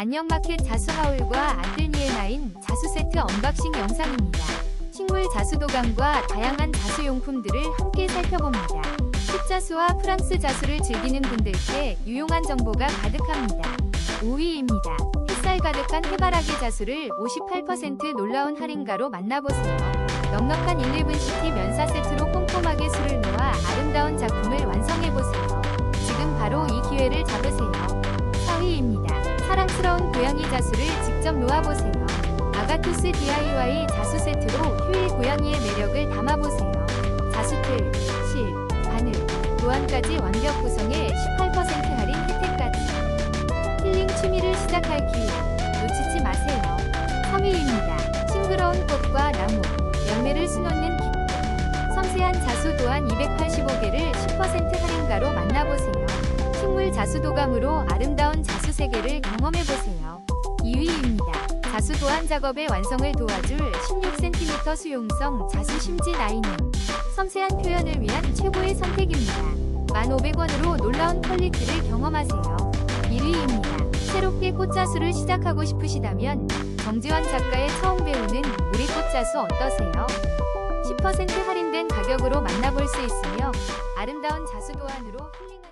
안녕마켓 자수하울과 아틀니에나인 자수 세트 언박싱 영상입니다. 식물 자수도감과 다양한 자수용품들을 함께 살펴봅니다. 십자수와 프랑스 자수를 즐기는 분들께 유용한 정보가 가득합니다. 5위입니다. 햇살 가득한 해바라기 자수를 58% 놀라운 할인가로 만나보세요. 넉넉한 11시티 면사 세트로 꼼꼼하게 술을 놓아 아름다운 작품을 완성해보세요. 지금 바로 이 기회를 잡으세요. 4위입니다. 사랑스러운 고양이 자수를 직접 놓아보세요. 아가토스 DIY 자수 세트로 휴일 고양이의 매력을 담아보세요. 자수틀, 실, 바늘, 도안까지 완벽 구성에 18% 할인 혜택까지. 힐링 취미를 시작할 기회 놓치지 마세요. 3위입니다. 싱그러운 꽃과 나무, 열매를 수놓는 기쁨. 섬세한 자수 도안 285개를 10% 할인 자수도감으로 아름다운 자수 세계를 경험해보세요. 2위입니다. 자수 도안 작업의 완성을 도와줄 16cm 수용성 자수 심지 라이닝. 섬세한 표현을 위한 최고의 선택입니다. 1,500원으로 놀라운 퀄리티를 경험하세요. 1위입니다. 새롭게 꽃자수를 시작하고 싶으시다면 정지환 작가의 처음 배우는 우리 꽃자수 어떠세요? 10% 할인된 가격으로 만나볼 수 있으며 아름다운 자수 도안으로 힐링